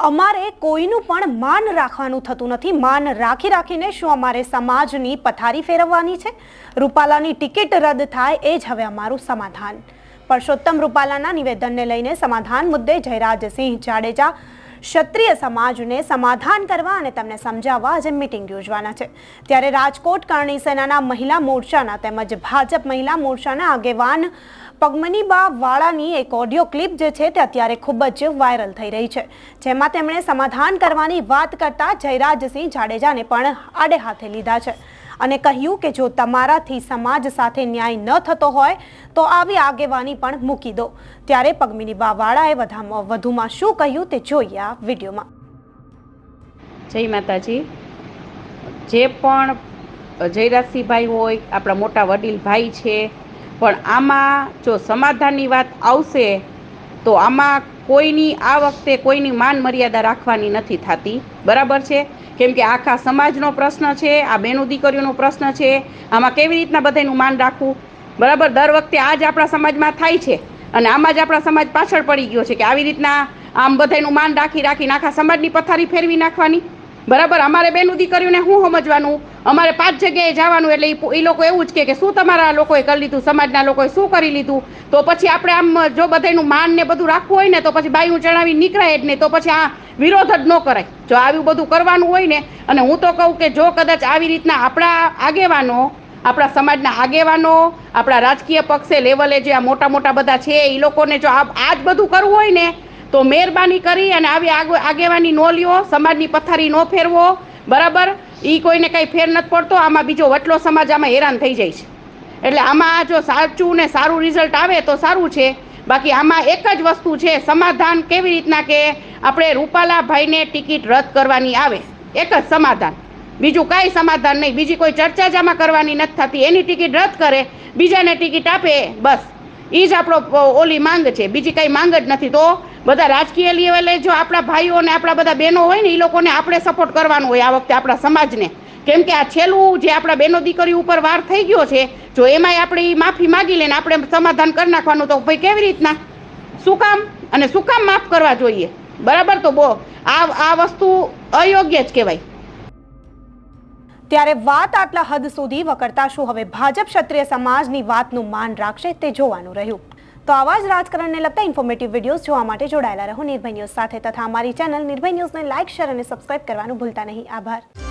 અમારે કોઈનું પણ માન રાખવાનું થતું નથી. માન રાખી રાખીને શું અમારે સમાજની પથારી ફેરવવાની છે? રૂપાલાની ટિકિટ રદ થાય એ જ હવે અમારું સમાધાન. પરસોત્તમ રૂપાલાના નિવેદનને લઈને સમાધાન મુદ્દે જયરાજસિંહ જાડેજા ક્ષત્રિય સમાજને સમાધાન કરવા અને તેમને સમજાવવા આજે મિટિંગ યોજવાના છે. ત્યારે રાજકોટ કરણી સેનાના મહિલા મોરચાના તેમજ ભાજપ મહિલા મોરચાના આગેવાન પગમનીબા વાળાની એક ઓડિયો ક્લિપ જે છે તે અત્યારે ખૂબ જ વાયરલ થઈ રહી છે. જેમાં તેમણે સમાધાન કરવાની વાત કરતા જયરાજસિંહ જાડેજાને પણ આડે હાથે લીધા છે. અને કહ્યું કે જો તમારાથી સમાજ સાથે ન્યાય ન થતો હોય, તો આવી આગેવાની પણ મૂકી દો. ત્યારે પગમિની બાવાળાએ વધામાં શું કહ્યું તે જોઈએ આ વિડીયોમાં. જય માતાજી. જે પણ જયરાજસિંહભાઈ હોય, આપણા મોટા વડીલ ભાઈ છે, પણ આમાં જો સમાધાનની વાત આવશે, તો આમાં કોઈની આ વખતે કોઈની માન મર્યાદા રાખવાની નથી થતી. બરાબર છે? કેમ કે આખા સમાજનો પ્રશ્ન છે, આ બેનો દીકરીઓનો પ્રશ્ન છે, આમાં કેવી રીતના બધાનું માન રાખવું? બરાબર, દર વખતે આ જ આપણા સમાજમાં થાય છે. અને આમાં જ આપણા સમાજ પાછળ પડી ગયો છે કે આવી રીતના આમ બધાનું માન રાખી રાખીને આખા સમાજની પથારી ફેરવી નાખવાની. બરાબર, અમારે બેનું દીકરીઓને શું સમજવાનું? અમારે પાંચ જગ્યાએ જવાનું એટલે એ લોકો એવું જ કે શું તમારા લોકોએ કરી લીધું, સમાજના લોકોએ શું કરી લીધું? તો પછી આપણે આમ જો બધાનું માન ને બધું રાખવું હોય ને તો પછી બાયું ચણાવી નીકળાય જ નહીં, તો પછી આ વિરોધ જ ન કરાય. જો આવ્યું બધું કરવાનું હોય ને, અને હું તો કહું કે જો કદાચ આવી રીતના આપણા આગેવાનો, આપણા સમાજના આગેવાનો, આપણા રાજકીય પક્ષે લેવલે જે આ મોટા મોટા બધા છે એ લોકોને જો આ જ બધું કરવું હોય ને, તો મહેરબાની કરી અને આવી આગ- આગેવાની ન લ્યો સમાજની પથારી ન ફેરવો. બરાબર? એ કોઈને કંઈ ફેર નથી પડતો. આમાં બીજો વટલો સમાજ આમાં હેરાન થઈ જાય છે. એટલે આમાં જો સાચું ને સારું રિઝલ્ટ આવે તો સારું છે. બાકી આમાં એક જ વસ્તુ છે, સમાધાન કેવી રીતના કે આપણે રૂપાલાભાઈને ટિકિટ રદ કરવાની આવે. એક જ સમાધાન. બીજું કાંઈ સમાધાન નહીં. બીજી કોઈ ચર્ચા જ આમાં કરવાની નથી થતી. એની ટિકિટ રદ કરે, બીજાને ટિકિટ આપે, બસ. એ જ આપણો ઓલી માંગ છે. બીજી કાંઈ માંગ જ નથી. તો બધા રાજકીય લેવલે જો આપણા ભાઈઓ અને આપણા બધા બહેનો હોય ને એ લોકોને આપણે સપોર્ટ કરવાનો હોય આ વખતે આપણા સમાજને. કેમ કે આ છેલ્લું જે આપણા બહેનો દીકરી ઉપર વાર થઈ ગયો છે, જો એમાંય આપણે માફી માગી લઈને આપણે સમાધાન કરી નાખવાનું, તો ભાઈ કેવી રીતના? શું કામ? અને શું કામ માફ કરવા જોઈએ? બરાબર તો બો આ આ વસ્તુ અયોગ્ય જ કહેવાય. ત્યારે વાત આટલા હદ સુધી વકરતા શું? હવે ભાજપ ક્ષત્રિય સમાજની વાતનું માન રાખશે તે જોવાનું રહ્યું. તો આવા જ રાજકારણને લગતા ઇન્ફોર્મેટિવ વિડીયોઝ જોવા માટે જોડાયેલા રહો નિર્ભય ન્યૂઝ સાથે. તથા અમારી ચેનલ નિર્ભય ન્યૂઝને લાઇક શેર અને સબસ્ક્રાઇબ કરવાનું ભૂલતા નહીં. આભાર.